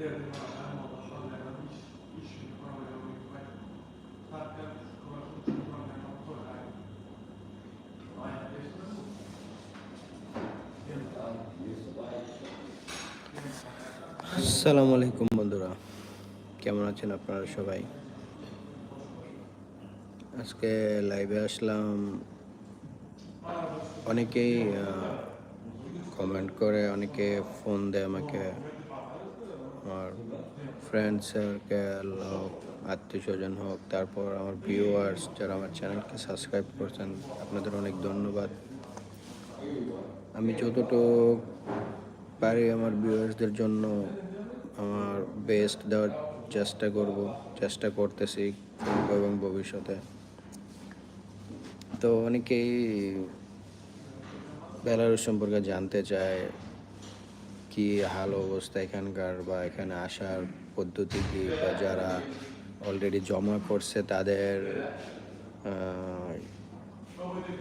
আসসালামু আলাইকুম বন্ধুরা, কেমন আছেন আপনারা সবাই? আজকে লাইভে আসলাম। অনেকেই কমেন্ট করে, অনেকে ফোন দেয় আমাকে। আমার ফ্রেন্ড সার্কেল হোক আত্মীয় স্বজন হোক, তারপর আমার ভিউয়ার্স যারা আমার চ্যানেলকে সাবস্ক্রাইব করছেন, আপনাদের অনেক ধন্যবাদ। আমি যতটুকু পারি আমার ভিউয়ার্সদের জন্য আমার বেস্ট দেওয়ার চেষ্টা করব, চেষ্টা করতেছি এবং ভবিষ্যতে। তো অনেকেই বেলারুস সম্পর্কে জানতে চায় কি হাল অবস্থা এখানকার বা এখানে আসার পদ্ধতি কি? বা যারা অলরেডি জমা করছে তাদের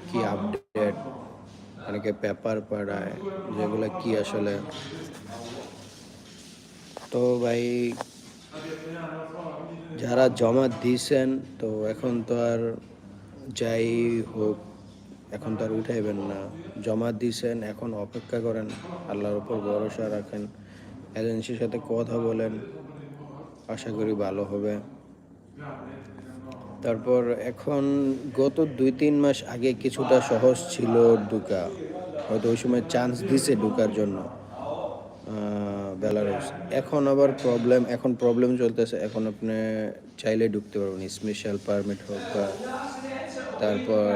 কি আপডেট অনেকে পেপার পড়ায়, যেগুলো কি আসলে? তো ভাই, যারা জমা দিয়েছেন তো এখন তো আর যাই হোক এখন তো আর উঠাইবেন না। জমা দিয়েছেন এখন অপেক্ষা করেন, আল্লাহর উপর ভরসা রাখেন। এজেন্সির সাথে কথা বলেন, আশা করি ভালো হবে। তারপর এখন গত দুই তিন মাস আগে কিছুটা সহজ ছিল ঢুকা। হয়তো ওই সময় চান্স দিছে ঢুকার জন্য বেলারুস এখন আবার প্রবলেম এখন প্রবলেম চলতেছে। এখন আপনি চাইলে ঢুকতে পারবেন স্পেশাল পারমিট হোক বা তারপর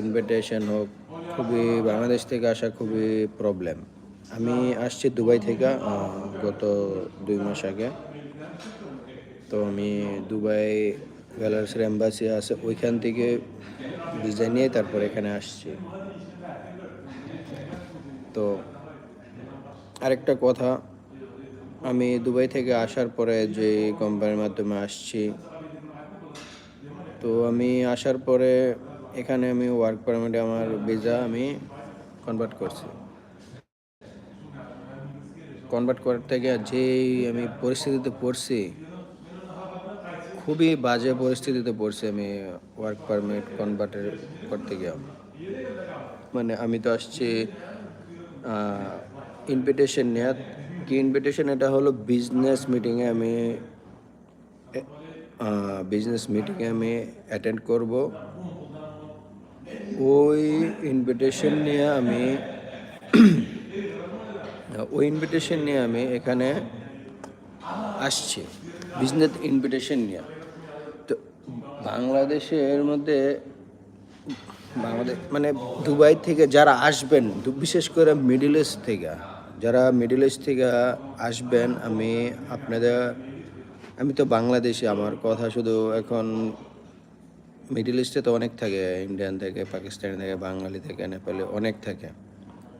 ইনভিটেশন হোক, খুবই বাংলাদেশ থেকে আসা খুবই প্রবলেম আমি আসছি দুবাই থেকে গত দুই মাস আগে। তো আমি দুবাই বেলারসের এম্বাসি আছে, ওইখান থেকে ভিসা নিয়ে তারপর এখানে আসছি। তো আরেকটা কথা, আমি দুবাই থেকে আসার পরে যে কোম্পানির মাধ্যমে আসছি তো আমি আসার পরে এখানে আমি ওয়ার্ক পারমিটে আমার ভিসা আমি কনভার্ট করছি। কনভার্ট করার থেকে যেই আমি পরিস্থিতিতে পড়ছি, খুবই বাজে পরিস্থিতিতে পড়ছি আমি ওয়ার্ক পারমিট কনভার্টের করতে গিয়ে। মানে আমি তো আসছি ইনভিটেশন নেওয়া কি ইনভিটেশন এটা হলো বিজনেস মিটিংয়ে আমি বিজনেস মিটিংয়ে আমি অ্যাটেন্ড করব। ওই ইনভিটেশন নিয়ে আমি ওই ইনভিটেশন নিয়ে আমি এখানে আসছি বিজনেস ইনভিটেশন নিয়ে। তো বাংলাদেশের মধ্যে, বাংলাদেশ মানে দুবাই থেকে যারা আসবেন বিশেষ করে মিডিল ইস্ট থেকে, যারা মিডিল ইস্ট থেকে আসবেন, আমি আপনাদের আমি তো বাংলাদেশি, আমার কথা শুধু এখন মিডিল ইস্টে তো অনেক থাকে ইন্ডিয়ান থেকে পাকিস্তানি থেকে বাঙালি থেকে নেপালি অনেক থাকে।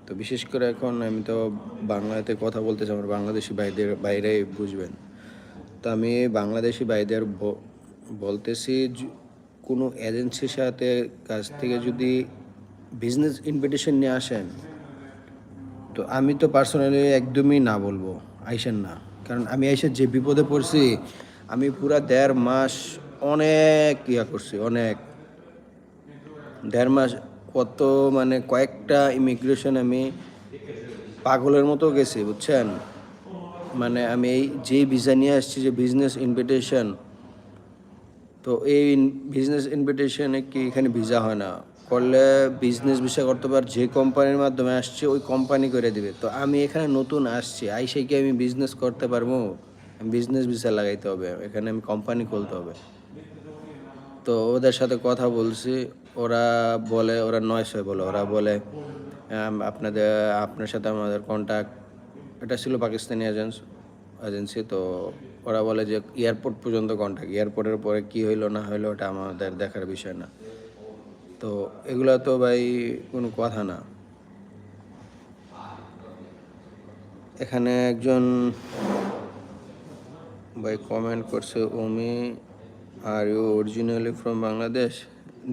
তো বিশেষ করে এখন আমি তো বাংলাতে কথা বলতেছি আমার বাংলাদেশি ভাইদের বাইরে বুঝবেন। তো আমি বাংলাদেশি ভাইদের বলতেছি কোনো এজেন্সির সাথে কাছ থেকে যদি বিজনেস ইনভিটেশন নিয়ে আসেন, তো আমি তো পার্সোনালি একদমই না বলব, আইসেন না। কারণ আমি এসে যে বিপদে পড়ছি, আমি পুরা দেড় মাস অনেক ইয়া করছি, অনেক। দেড় মাস কত মানে কয়েকটা ইমিগ্রেশন আমি পাগলের মতো গেছি, বুঝছেন? মানে আমি এই যে ভিসা নিয়ে আসছি, যে বিজনেস ইনভিটেশন তো এই বিজনেস ইনভিটেশনে কি এখানে ভিসা হয় না? করলে বিজনেস ভিসা করতে পার, যে কোম্পানির মাধ্যমে আসছে, ওই কোম্পানি করে দিবে। তো আমি এখানে নতুন আসছি আইসে কি আমি বিজনেস করতে পারব? বিজনেস ভিসা লাগাইতে হবে, এখানে আমি কোম্পানি খুলতে হবে। তো ওদের সাথে কথা বলছি, ওরা বলে, ওরা নয়স হয়ে বলে, ওরা বলে আপনাদের, আপনার সাথে আমাদের কন্ট্যাক্ট এটা ছিল পাকিস্তানি এজেন্স এজেন্সি তো ওরা বলে যে এয়ারপোর্ট পর্যন্ত কন্ট্যাক্ট এয়ারপোর্টের পরে কি হইল, না হইল, ওটা আমাদের দেখার বিষয় না। তো এগুলো তো ভাই কোনো কথা না। এখানে একজন ভাই কমেন্ট করছে Omi are you originally from Bangladesh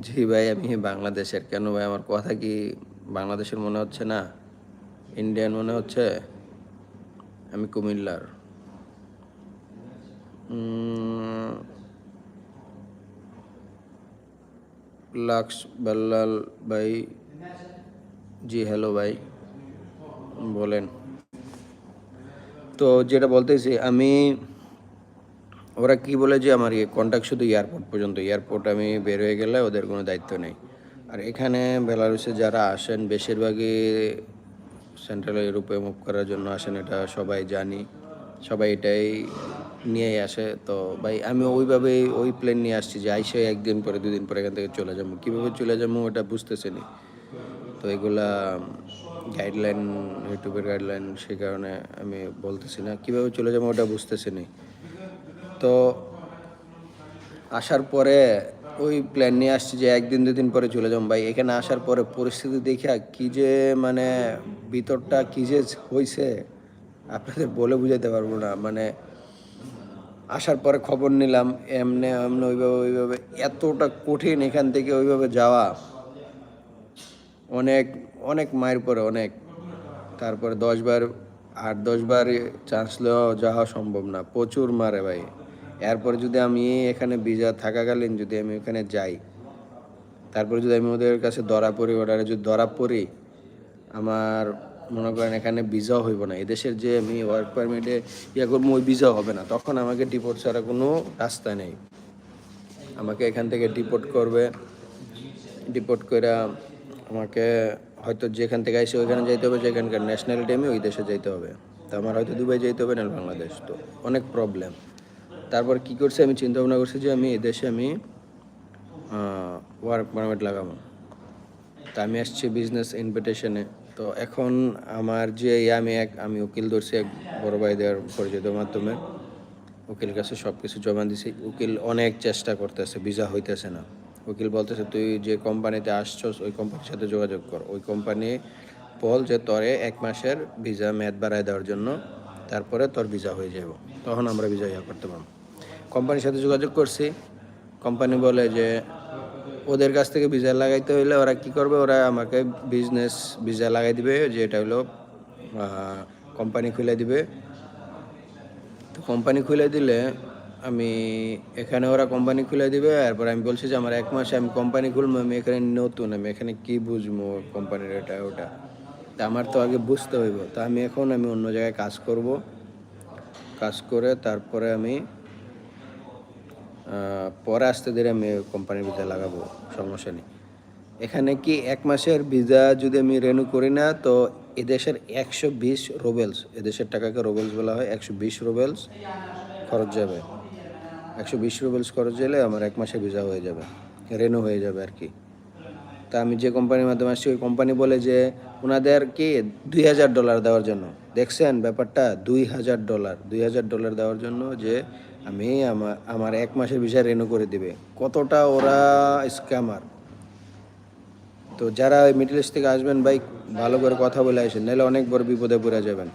ji ভাই, আমি বাংলাদেশের। কেন ভাই, আমার কথা কি বাংলাদেশের মনে হচ্ছে না? ইন্ডিয়ান মনে হচ্ছে? আমি কুমিল্লার। লাক্স বাল্লাল ভাই, জি হ্যালো ভাই, বলেন। তো যেটা বলতেছি আমি, ওরা কি বলে যে আমার ইয়ে কন্ট্যাক্ট শুধু এয়ারপোর্ট পর্যন্ত এয়ারপোর্ট আমি বের হয়ে গেলে ওদের কোনো দায়িত্ব নেই। আর এখানে বেলারুসে যারা আসেন, বেশিরভাগই সেন্ট্রাল ইউরোপে মুভ করার জন্য আসেন, এটা সবাই জানি। সবাই এটাই নিয়েই আসে। তো ভাই, আমি ওইভাবেই ওই প্লেন নিয়ে আসছি যে আইসে একদিন পরে, দুদিন পরে এখান থেকে চলে যাব। কীভাবে চলে যাব ওটা বুঝতেছি না তো এগুলা গাইডলাইন ইউটিউবের গাইডলাইন সেই কারণে আমি বলতেছি না। কীভাবে চলে যাব ওটা বুঝতেছি না তো আসার পরে ওই প্ল্যান নিয়ে আসছি যে একদিন, দুদিন পরে চলে যাব। ভাই, এখানে আসার পরে পরিস্থিতি দেখা কি যে মানে ভিতরটা কী যে হয়েছে আপনাদের বলে বুঝাতে পারব না। মানে আসার পরে খবর নিলাম, এমনি এমনি ওইভাবে ওইভাবে। এতটা কঠিন এখান থেকে ওইভাবে যাওয়া, অনেক অনেক মায়ের পরে, অনেক। তারপরে দশবার আট দশবার চান্স নেওয়া যাওয়া সম্ভব না। প্রচুর মারে ভাই। এরপরে যদি আমি এখানে ভিজা থাকাকালীন যদি আমি ওখানে যাই, তারপরে যদি আমি ওদের কাছে ধরা পড়ি অর্ডারে যদি ধরা পড়ি, আমার মনে করেন এখানে ভিসাও হইব না। এদেশের যে আমি ওয়ার্ক পারমিটে ইয়ে করব, ওই ভিসাও হবে না। তখন আমাকে ডিপোর্ট ছাড়া কোনো রাস্তা নেই। আমাকে এখান থেকে ডিপোর্ট করবে। ডিপোর্ট করে আমাকে হয়তো যেখান থেকে আসে ওইখানে যাইতে হবে। যেখানকার ন্যাশনালিটি আমি ওই দেশে যাইতে হবে। তো আমার হয়তো দুবাই যাইতে হবে না বাংলাদেশ। তো অনেক প্রবলেম তারপর কি করছে, আমি চিন্তা ভাবনা করছি যে আমি এদেশে আমি ওয়ার্ক পারমিট লাগাবো। তা আমি আসছি বিজনেস ইনভিটেশনে তো এখন আমার যে ইয়ে আমি এক, আমি উকিল ধরছি এক বড় ভাই দেওয়ার পরিচিত মাধ্যমে। উকিল কাছে সব কিছু জমা দিছি। উকিল অনেক চেষ্টা করতেছে, ভিসা হইতেছে না। উকিল বলতেছে, তুই যে কোম্পানিতে আসছস, ওই কোম্পানির সাথে যোগাযোগ কর। ওই কোম্পানি বল যে তোরে এক মাসের ভিসা মেয়াদ বাড়ায় দেওয়ার জন্য, তারপরে তোর ভিসা হয়ে যাব তখন আমরা ভিসা ইয়া করতে পারব। কোম্পানির সাথে যোগাযোগ করছি। কোম্পানি বলে যে ওদের কাছ থেকে ভিসা লাগাইতে হইলে ওরা কি করবে? ওরা আমাকে বিজনেস ভিসা লাগাই দিবে যেটা হলো কোম্পানি খুলে দিবে। তো কোম্পানি খুলে দিলে আমি এখানে ওরা কোম্পানি খুলে দিবে, এরপর আমি বলছি যে, আমার এক মাসে আমি কোম্পানি খুলবো, আমি এখানে নতুন, আমি এখানে কি বুঝব কোম্পানির এটা, ওটা? তা আমার তো আগে বুঝতে হইব। তা আমি এখন আমি অন্য জায়গায় কাজ করব। কাজ করে তারপরে আমি পরে আসতে ধীরে আমি কোম্পানির ভিসা লাগাবো, সমস্যা নেই। এখানে কি এক মাসের ভিসা যদি আমি রেনু করি না, তো এদেশের একশো বিশ রোবেলস এদেশের টাকাকে রোবেলস বলা হয়, একশো বিশ রোবেলস খরচ যাবে। একশো বিশ রুবেলস খরচ গেলে আমার এক মাসে ভিসা হয়ে যাবে রেনু হয়ে যাবে আর কি। তা আমি যে কোম্পানির মাধ্যমে আসছি, ওই কোম্পানি বলে যে ওনাদের কি দুই হাজার ডলার দেওয়ার জন্য। দেখছেন ব্যাপারটা, দুই হাজার ডলার দুই হাজার ডলার দেওয়ার জন্য যে আমি আমার আমার এক মাসের ভিসা রেনু করে দিবে। কতটা ওরা স্ক্যামার তো যারা ওই মিডল ইস্ট থেকে আসবেন ভাই, ভালো করে কথা বলে আসেন, নাহলে অনেক বড় বিপদে পড়ে যাবেন।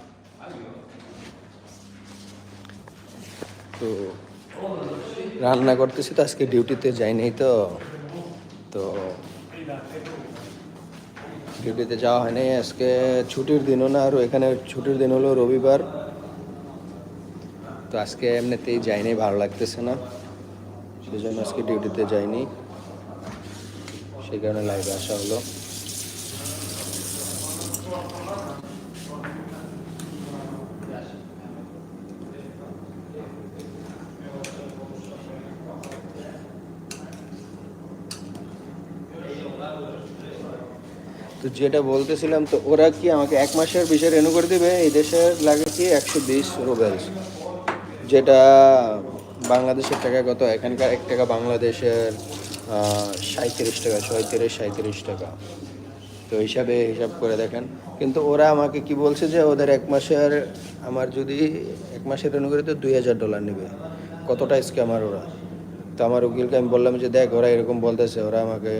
তো রান্না করতেছি তো, আজকে ডিউটিতে যাই নাই তো। তো ডিউটিতে যাওয়া হয় নাই, আজকে ছুটির দিনও না, আর এখানে ছুটির দিন হলো রবিবার। তো আজকে এমনিতেই যাই নাই ভালো লাগতেছে না। সেই জন্য আজকে ডিউটিতে যাইনি। সেই কারণে লাইভে আসা হলো। তো যেটা বলতেছিলাম তো, ওরা কি আমাকে এক মাসের বিষয় রেনু করে দিবে? এই দেশে লাগে কি একশো বিশ রুবেলস যেটা বাংলাদেশের টাকা কত? এখানকার এক টাকা, বাংলাদেশের সাঁত্রিশ টাকা, ছয়ত্রিশ সাঁত্রিশ টাকা। তো হিসাবে হিসাব করে দেখেন। কিন্তু ওরা আমাকে কি বলছে যে ওদের এক মাসের, আমার যদি এক মাসের করে তো দুই হাজার ডলার নেবে। কতটা স্ক্যামার ওরা? তো আমার উকিলকে আমি বললাম যে, দেখ, ওরা এরকম বলতেছে, ওরা আমাকে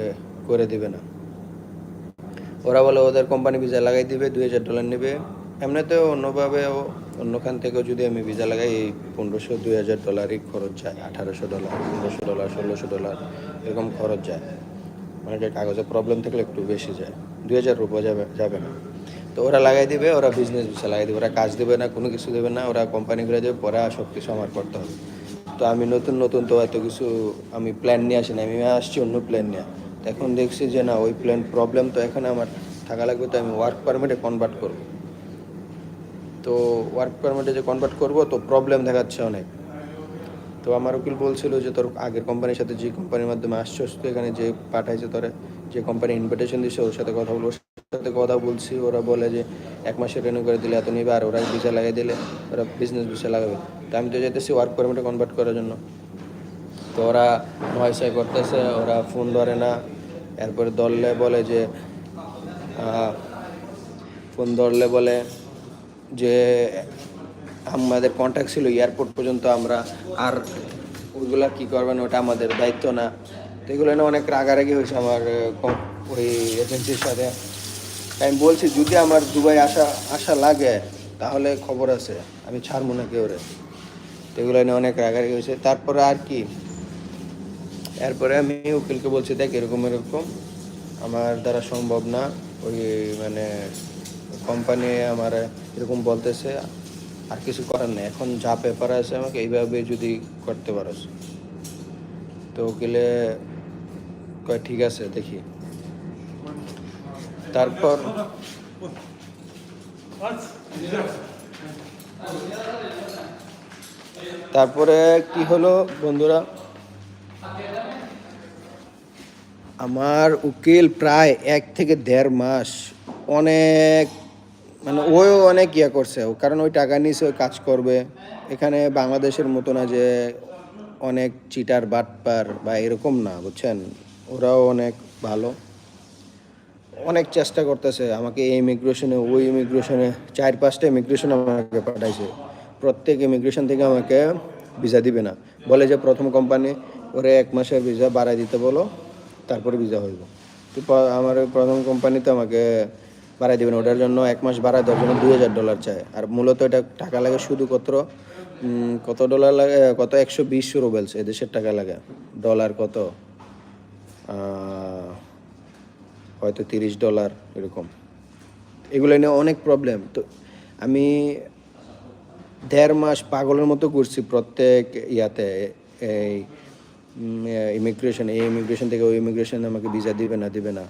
করে দিবে না। ওরা বলে, ওদের কোম্পানি ভিসা লাগাই দিবে, দুই হাজার ডলার নেবে। এমনিতেও অন্যভাবে অন্যখান থেকেও যদি আমি ভিসা লাগাই, এই পনেরোশো, দুই হাজার ডলারই খরচ যায়, আঠারোশো ডলার পনেরোশো ডলার ষোলোশো ডলার এরকম খরচ যায়। অনেকের কাগজে প্রবলেম থাকলে একটু বেশি যায়। দুই হাজার রুপো যাবে যাবে না। তো ওরা লাগাই দিবে, ওরা বিজনেস ভিসা লাগাই দিবে, ওরা কাজ দেবে না, কোনো কিছু দেবে না, ওরা কোম্পানি করে দেবে, পরে সব কিছু আমার করতে হবে। তো আমি নতুন নতুন তো এত কিছু আমি প্ল্যান নিয়ে আসি না আমি আসছি অন্য প্ল্যান নিয়ে। এখন দেখছি যে না, ওই প্ল্যান প্রবলেম তো এখানে আমার থাকা লাগবে, তো আমি ওয়ার্ক পারমিটে কনভার্ট করব। তো ওয়ার্ক পারমিটে যে কনভার্ট করব, তো প্রবলেম দেখাচ্ছে অনেক। তো আমার উকিল বলছিল যে, তোর আগের কোম্পানির সাথে যে কোম্পানির মাধ্যমে আসছস তো এখানে যে পাঠাইছে তোরে, যে কোম্পানি ইনভিটেশন দিচ্ছে ওর সাথে কথা বলব ওর সাথে কথা বলছি। ওরা বলে যে, এক মাসে রেনিউ করে দিলে এত নিবে, আর ওরা ভিসা লাগিয়ে দিলে ওরা বিজনেস ভিসা লাগাবে। তো আমি তো যেতেছি ওয়ার্ক পারমিটে কনভার্ট করার জন্য। তো ওরা নয়সাই করতেছে, ওরা ফোন ধরে না। এরপরে ধরলে বলে যে ফোন ধরলে বলে যে আমাদের কন্ট্যাক্ট ছিল এয়ারপোর্ট পর্যন্ত আমরা আর ওইগুলা কি করবেন ওটা আমাদের দায়িত্ব না। তো এগুলো নিয়ে অনেক রাগারাগি হয়েছে আমার ওই এজেন্সির সাথে। আমি বলছি, যদি আমার দুবাই আসা আসা লাগে, তাহলে খবর আছে, আমি ছাড়বো না কেউ রে তো এগুলো নিয়ে অনেক রাগারাগি হয়েছে। তারপরে আর কি? এরপরে আমি উকিলকে বলছি, দেখ, এরকম এরকম। আমার দ্বারা সম্ভব না, ওই মানে কোম্পানি আমার এরকম বলতেছে, আর কিছু করার নেই। এখন যা পেপার আছে আমাকে এইভাবে যদি করতে পারোস। তো উকিলে কয়, ঠিক আছে, দেখি। তারপর তারপরে কি হলো বন্ধুরা? আমার উকিল প্রায় এক থেকে দেড় মাস অনেক মানে ওও অনেক ইয়ে করছে কারণ ওই টাকা নিয়েছে, ওই কাজ করবে। এখানে বাংলাদেশের মতো না যে অনেক চিটার বাটপার বা এরকম না, বুঝছেন? ওরাও অনেক ভালো। অনেক চেষ্টা করতেছে, আমাকে এই ইমিগ্রেশনে ওই ইমিগ্রেশনে চার পাঁচটা ইমিগ্রেশন আমাকে পাঠাইছে। প্রত্যেক ইমিগ্রেশন থেকে আমাকে ভিসা দিবে না। বলে যে প্রথম কোম্পানি ওরে এক মাসের ভিসা বাড়াই দিতে বলো, তারপরে ভিসা হইব। তো আমার ওই প্রথম কোম্পানিতে আমাকে বাড়াই দিবে না ওটার জন্য এক মাস বাড়ায় দেওয়ার জন্য দুই হাজার ডলার চায় আর মূলত এটা টাকা লাগে শুধু কত কত ডলার লাগে কত? একশো বিশ রুবেলস এদেশের টাকা লাগে। ডলার কত? হয়তো তিরিশ ডলার এরকম। এগুলো নিয়ে অনেক প্রবলেম তো আমি দেড় মাস পাগলের মতো ঘুরছি প্রত্যেক ইয়াতে। এই ইমিগ্রেশন এই ইমিগ্রেশন থেকে ওই ইমিগ্রেশন আমাকে ভিসা দিবে না দিবে না।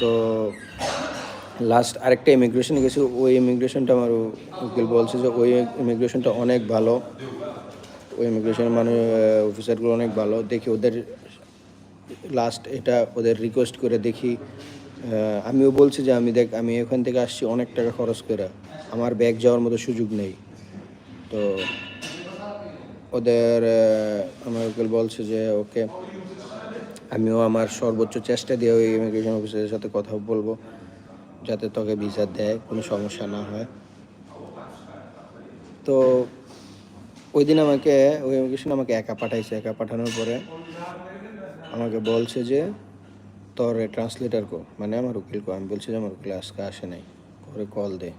তো লাস্ট আরেকটা ইমিগ্রেশন গেছি, ওই ইমিগ্রেশনটা আমার উকিল বলছে যে ওই ইমিগ্রেশনটা অনেক ভালো। ওই ইমিগ্রেশনের মানে অফিসারগুলো অনেক ভালো। দেখি ওদের লাস্ট এটা ওদের রিকোয়েস্ট করে দেখি। আমিও বলছি যে আমি দেখ, আমি এখান থেকে আসছি, অনেক টাকা খরচ করে। আমার ব্যাগ যাওয়ার মতো সুযোগ নেই। তো ওদের আমার উকিল বলছে যে, ওকে, আমিও আমার সর্বোচ্চ চেষ্টা দিয়ে ওই ইমিগ্রেশন অফিসারের সাথে কথা বলব। যাতে তোকে ভিসা দেয়, কোনো সমস্যা না হয়। তো ওই দিন আমাকে, ওই ইমিগ্রেশন আমাকে একা পাঠাইছে, একা পাঠানোর পরে আমাকে বলছে যে, তোর ট্রান্সলেটার কো মানে আমার উকিল কো, আমি বলছি যে আমার উকিল আজকে আসে নাই করে কল দে।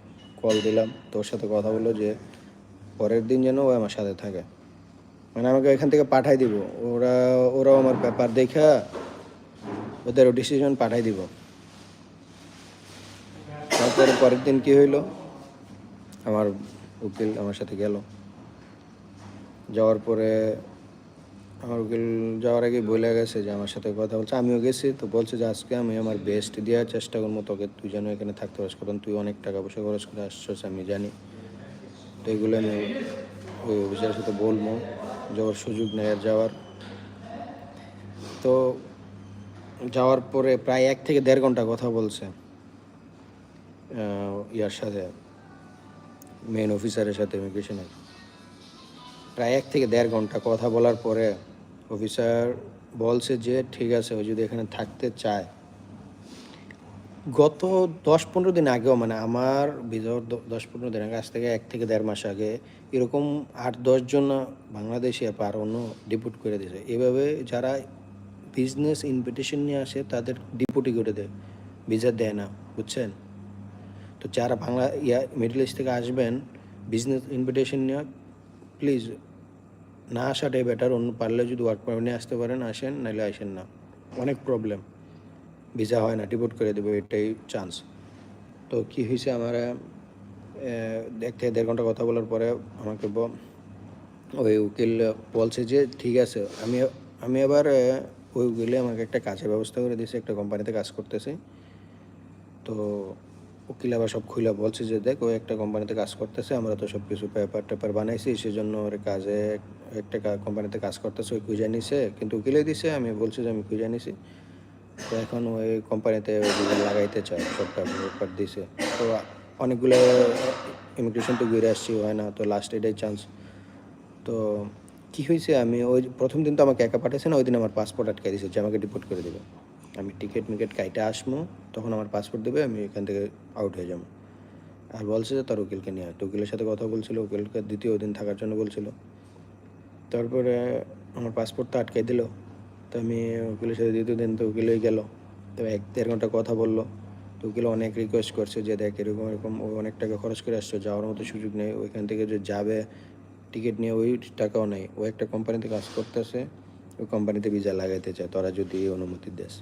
কল দিলাম, তোর সাথে কথা বলল যে, পরের দিন যেন ও আমার সাথে থাকে। মানে আমাকে এখান থেকে পাঠাই দিব, ওরা, ওরাও আমার পেপার দেখা, ওদেরও ডিসিশন পাঠাই দিব। তারপরে পরের দিন কি হইল? আমার উকিল আমার সাথে গেল। যাওয়ার পরে আমার উকিল যাওয়ার আগে বলে গেছে যে আমার সাথে কথা বলছে। আমিও গেছি, তো বলছে যে আজকে আমি আমার বেস্ট দেওয়ার চেষ্টা করব, তোকে তুই যেন এখানে থাকতে পারিস, কারণ তুই অনেক টাকা পয়সা খরচ করে আসছিস, আমি জানি। তো এগুলো আমি ওই অফিসারের সাথে বলব, যাওয়ার সুযোগ নেই আর যাওয়ার। তো যাওয়ার পরে প্রায় এক থেকে দেড় ঘণ্টা কথা বলছে। ইয়ার সাথে মেন অফিসারের সাথে ইমিগ্রেশনের প্রায় এক থেকে দেড় ঘণ্টা কথা বলার পরে অফিসার বলছে যে, ঠিক আছে, ও যদি এখানে থাকতে চায়। গত দশ পনেরো দিন আগেও মানে আমার বিজয় দশ পনেরো দিন আগে, আজ থেকে এক থেকে দেড় মাস আগে, এরকম আট দশজন বাংলাদেশি আর অন্য ডিপুট করে দিয়েছে। এভাবে যারা বিজনেস ইনভিটেশন নিয়ে আসে, তাদের ডিপুটি করে দেয়। ভিসা দেয় না, বুঝছেন? তো যারা বাংলা, ইয়া মিডল ইস্ট থেকে আসবেন বিজনেস ইনভিটেশন নিয়ে প্লিজ না আসাটাই বেটার অন্য পারলে যদি ওয়ার্ক পারমিট নিয়ে আসতে পারেন, আসেন, নাহলে আসেন না। অনেক প্রবলেম ভিসা হয় না ডিপোর্ট করে দেবে, এটাই চান্স তো কি হয়েছে আমার এক থেকে দেড় ঘণ্টা কথা বলার পরে আমাকে ওই উকিল বলছে যে, ঠিক আছে, আমি আমি আবার ওই উকিলে আমাকে একটা কাজের ব্যবস্থা করে দিয়েছে, একটা কোম্পানিতে কাজ করতেছি। তো উকিল আবার সব খুলে বলছে যে, দেখ, ওই একটা কোম্পানিতে কাজ করতেছে, আমরা তো সব কিছু পেপার টেপার বানাইছি, সেজন্য ওর কাজে একটা কোম্পানিতে কাজ করতেছে, ওই খুঁজে নিছে, কিন্তু উকিলে দিছে, আমি বলছি যে, আমি খুঁজে নিছি। তো এখন ওই কোম্পানিতে লাগাইতে চায় সব পেপার দিছে। তো অনেকগুলো ইমিগ্রেশন তো ঘুরে আসছি, হয় না, তো লাস্ট এটাই চান্স তো কি হয়েছে আমি ওই প্রথম দিন তো আমাকে একা পাঠিয়েছে না, ওই দিন আমার পাসপোর্ট আটকে দিয়েছে যে আমাকে ডিপোর্ট করে দেবে। আমি টিকিট মিকেট কাইটে আসব, তখন আমার পাসপোর্ট দেবে, আমি এখান থেকে আউট হয়ে যাব। আর বলছে যে তার উকিলকে নিয়ে। তো উকিলের সাথে কথা বলছিল, উকিলকে দ্বিতীয় দিন থাকার জন্য বলছিল। তারপরে আমার পাসপোর্ট তো আটকে দিল। তো আমি উকিলের সাথে দ্বিতীয় দিন তো উকিলেই গেল। তো এক দেড় ঘণ্টা কথা বলল। তো উকিল অনেক রিকোয়েস্ট করছে যে দেখ, এরকম এরকম, ও অনেক টাকা খরচ করে আসছে, যাওয়ার মতো সুযোগ নেই। ওইখান থেকে যে যাবে, টিকিট নিয়ে ওই টাকাও নেই। ও একটা কোম্পানিতে কাজ করতেছে ওই কোম্পানিতে ভিসা লাগাইতে চায়। তোরা যদি অনুমতি দেস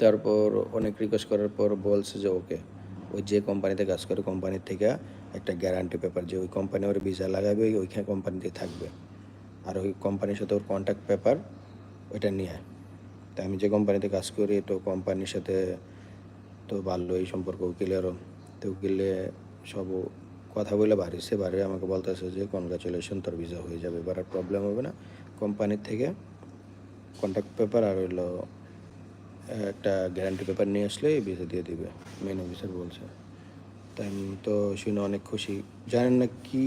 তারপর অনেক রিকোয়েস্ট করার পর বলছে যে, ওকে, ওই যে কোম্পানিতে কাজ করে কোম্পানির থেকে একটা গ্যারান্টি পেপার যে ওই কোম্পানি ওর ভিসা লাগাবে ওইখানে কোম্পানিতে থাকবে। আর ওই কোম্পানির সাথে ওর কন্ট্যাক্ট পেপার ওইটা নিয়ে আয়। তা আমি যে কোম্পানিতে কাজ করি, তো কোম্পানির সাথে তো ভালোই সম্পর্ক, উকিলেরও। তো উকিলে সব কথা বলে বাড়িছে বাড়ি আমাকে বলতেছে যে কনগ্রাচুলেশন তোর ভিসা হয়ে যাবে, এবার আর প্রবলেম হবে না। কোম্পানির থেকে কন্ট্যাক্ট পেপার আর হইল একটা গ্যারান্টি পেপার নিয়ে আসলে ভিসা দিয়ে দিবে মেন অফিসার বলছে। তাই আমি তো শুনে অনেক খুশি। জানেন না কি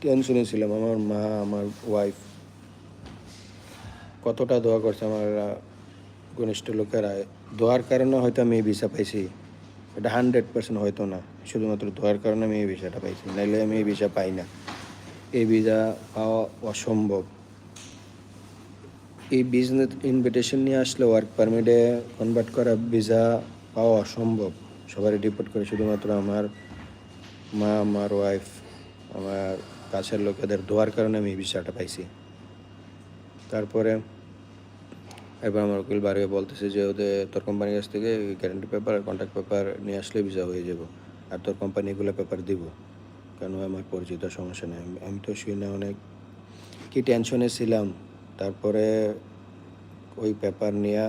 টেনশনে ছিলাম, আমার মা, আমার ওয়াইফ কতটা দোয়া করছে আমার ঘনিষ্ঠ লোকেরা। দোয়ার কারণে হয়তো আমি এই ভিসা পাইছি, এটা হান্ড্রেড পার্সেন্ট হয়তো না। শুধুমাত্র দোয়ার কারণে আমি এই ভিসাটা পাইছি নাহলে আমি এই ভিসা পাই না। এই ভিসা পাওয়া অসম্ভব। এই বিজনেস ইনভিটেশন নিয়ে আসলে ওয়ার্ক পারমিটে কনভার্ট করা ভিসা পাওয়া অসম্ভব। সবারই ডিপোর্ট করে শুধুমাত্র আমার মা, আমার ওয়াইফ আমার কাছের লোকেদের দোয়ার কারণে আমি ভিসাটা পাইছি। তারপরে এবার আমার উকিল বাড়ি বলতেছে যে, ওদের, তোর কোম্পানির কাছ থেকে গ্যারান্টি পেপার আর কন্ট্যাক্ট পেপার নিয়ে আসলে ভিসা হয়ে যাব। আর তোর কোম্পানিগুলো পেপার দিব। কেন আমার পরিচিত সমস্যা নেই? আমি তো শুনে অনেক কি টেনশনে ছিলাম। তারপরে ওই পেপার নিয়ে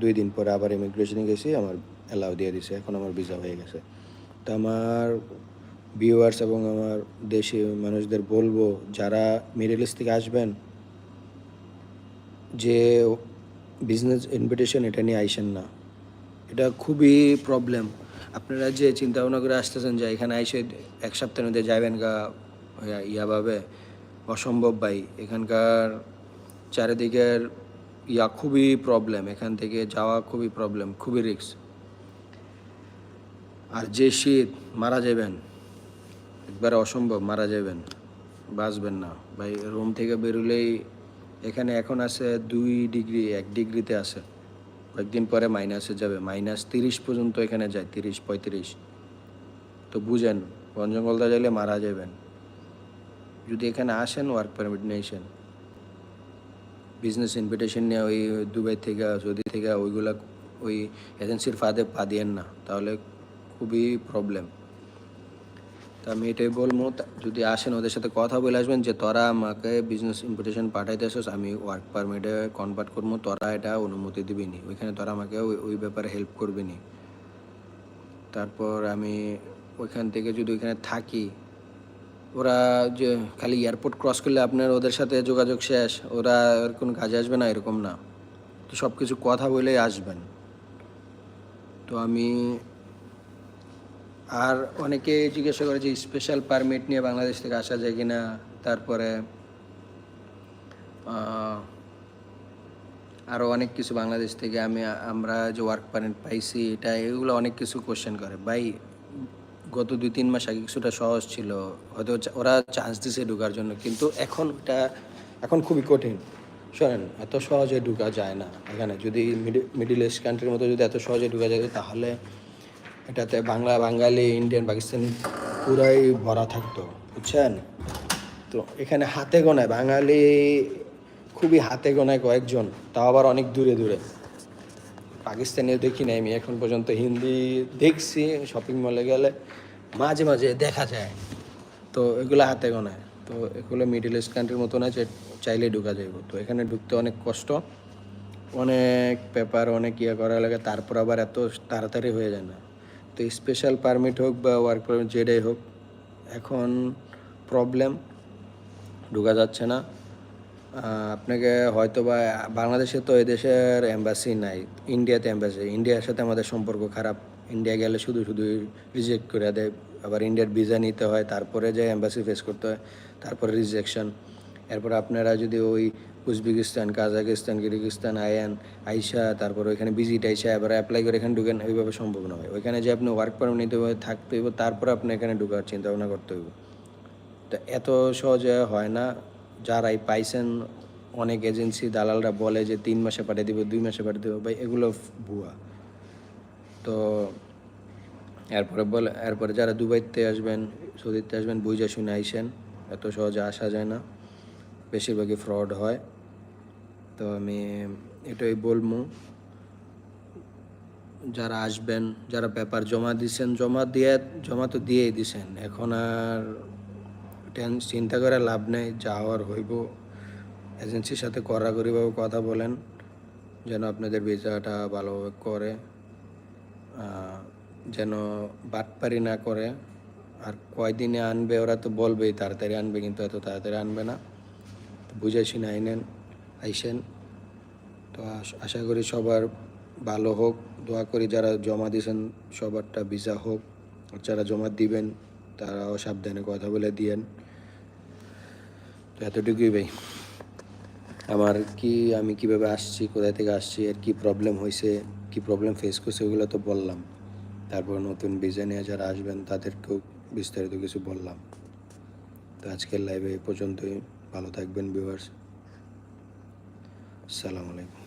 দুই দিন পরে আবার ইমিগ্রেশনে গেছি, আমার অ্যালাউ দিয়ে দিছে, এখন আমার ভিসা হয়ে গেছে। তো আমার ভিউয়ার্স এবং আমার দেশি মানুষদের বলব, যারা মিডল ইস্ট থেকে আসবেন, যে বিজনেস ইনভিটেশন এটা নিয়ে আইসেন না। এটা খুবই প্রবলেম আপনারা যে চিন্তা ভাবনা করে আসতেছেন যে এখানে আইসে এক সপ্তাহের মধ্যে যাবেন গা ইয়াভাবে অসম্ভব ভাই। এখানকার চারিদিকের, ইয়া, খুবই প্রবলেম এখান থেকে যাওয়া খুবই প্রবলেম খুবই রিস্ক আর যে শীত, মারা যাবেন। একবারে অসম্ভব, মারা যাবেন। বাঁচবেন না। ভাই রুম থেকে বেরোলেই এখানে এখন আছে দুই ডিগ্রি এক ডিগ্রিতে আছে। কয়েকদিন পরে মাইনাসে যাবে। মাইনাস তিরিশ পর্যন্ত এখানে যায়, তিরিশ, পঁয়ত্রিশ। তো বুঝেন, বন জঙ্গলদা যাইলে মারা যাবেন। যদি এখানে আসেন ওয়ার্ক পারমিট নিয়েছেন বিজনেস ইনভিটেশন নিয়ে ওই দুবাই থেকে, সৌদি থেকে ওইগুলা, ওই এজেন্সির ফাঁদে পা দিয়েন না। তাহলে খুবই প্রবলেম তা আমি এটাই বলব যদি আসেন ওদের সাথে কথা বলে আসবেন যে, তোরা আমাকে বিজনেস ইনভিটেশন পাঠাইতেছিস, আমি ওয়ার্ক পারমিটে কনভার্ট করব, তোরা এটা অনুমতি দিবি নি ওইখানে তোরা আমাকে ওই ব্যাপারে হেল্প করবি নি তারপর আমি ওইখান থেকে যদি ওইখানে থাকি ওরা যে খালি এয়ারপোর্ট ক্রস করলে আপনার ওদের সাথে যোগাযোগ শেষ, ওরা আর কোনো কাজে আসবে না, এরকম না। তো সব কিছু কথা বলেই আসবেন। তো আমি আর অনেকে জিজ্ঞাসা করে যে স্পেশাল পারমিট নিয়ে বাংলাদেশ থেকে আসা যায় কিনা, তারপরে আরও অনেক কিছু বাংলাদেশ থেকে আমি, আমরা যে ওয়ার্ক পারমিট পাইছি, এটা এগুলো অনেক কিছু কোশ্চেন করে। ভাই গত দুই, তিন মাস আগে কিছুটা সহজ ছিল। হয়তো ওরা চান্স দিছে ঢোকার জন্য, কিন্তু এখন ওটা এখন খুবই কঠিন। শোনেন, এত সহজে ঢুকা যায় না। এখানে যদি মিডিল ইস্ট কান্ট্রির মতো যদি এত সহজে ঢুকা যায়, তাহলে এটাতে বাংলা, বাঙালি, ইন্ডিয়ান, পাকিস্তানি পুরাই ভরা থাকতো, বুঝছেন? তো এখানে হাতে গোনায় বাঙালি, খুবই হাতে গোনায় কয়েকজন, তাও আবার অনেক দূরে দূরে। পাকিস্তানিও দেখি নাই, আমি এখন পর্যন্ত হিন্দি দেখছি শপিং মলে গেলে মাঝে মাঝে দেখা যায়। তো এগুলো হাতে গোনায় তো এগুলো মিডিল ইস্ট কান্ট্রির মতো না যে চাইলেই ঢুকা যাইব। তো এখানে ঢুকতে অনেক কষ্ট, অনেক পেপার অনেক ইয়ে করা লাগে, তারপর আবার এত তাড়াতাড়ি হয়ে যায় না। তো স্পেশাল পারমিট হোক বা ওয়ার্ক পারমিট যেটাই হোক, এখন প্রবলেম ঢুকা যাচ্ছে না। আপনাকে হয়তো বা বাংলাদেশে তো এদেশের এম্বাসি নাই ইন্ডিয়াতে এম্বাসি ইন্ডিয়ার সাথে আমাদের সম্পর্ক খারাপ ইন্ডিয়া গেলে শুধু শুধু রিজেক্ট করে দেয়, আবার ইন্ডিয়ার ভিসা নিতে হয়, তারপরে যে এম্বাসি ফেস করতে হয়, তারপরে রিজেকশন এরপর আপনারা যদি ওই উজবেকিস্তান, কাজাকিস্তান, কিরগিস্তান, আয়ান, আইসা, তারপর ওইখানে ভিজিট আইসা এবার অ্যাপ্লাই করে এখানে ঢুকেন, ওইভাবে সম্ভব নয় ওইখানে যে আপনি ওয়ার্ক পারমিট নিতে হবে, থাকতে হইব, তারপর আপনি এখানে ঢুকার চিন্তা ভাবনা করতে হইব। তো এত সহজে হয় না যারাই পাইছেন, অনেক এজেন্সি দালালরা বলে যে তিন মাসে পাঠিয়ে দিব, দুই মাসে পাঠিয়ে দেবো, ভাই এগুলো ভুয়া। তো এরপরে বলে, এরপরে যারা দুবাইতে আসবেন, সৌদিতে আসবেন, বুঝে শুনে আইসেন, এত সহজে আসা যায় না। বেশিরভাগই ফ্রড হয়। তো আমি এটাই বলব। যারা আসবেন, যারা পেপার জমা দিছেন, জমা দিয়ে, জমা তো দিয়েই দিছেন। এখন আর চিন্তা করে লাভ নেই, যা হওয়ার হইব। এজেন্সির সাথে কড়াকড়িভাবে কথা বলেন, যেন আপনাদের ভিসাটা ভালোভাবে করে যেন বাটপারি না করে। আর কয়দিনে আনবে ওরা তো বলবেই, তাড়াতাড়ি আনবে, কিন্তু এত তাড়াতাড়ি আনবে না। তো বুঝে শুনে আইনেন, আইসেন। তো আশা করি সবার ভালো হোক। দোয়া করি যারা জমা দিয়েছেন, সবারটা ভিসা হোক। যারা জমা দিবেন, তারাও সাবধানে কথা বলে দিয়েন। তো এতটুকুই ভাই। আমার কি, আমি কীভাবে আসছি, কোথায় থেকে আসছি আর কি প্রবলেম হয়েছে কি প্রবলেম ফেস করছে, ওগুলো তো বললাম। তারপর নতুন ভিসা নিয়ে যারা আসবেন, তাদেরকেও বিস্তারিত কিছু বললাম। তো আজকের লাইভে এ পর্যন্তই। ভালো থাকবেন ভিউয়ার্স আসসালামু আলাইকুম।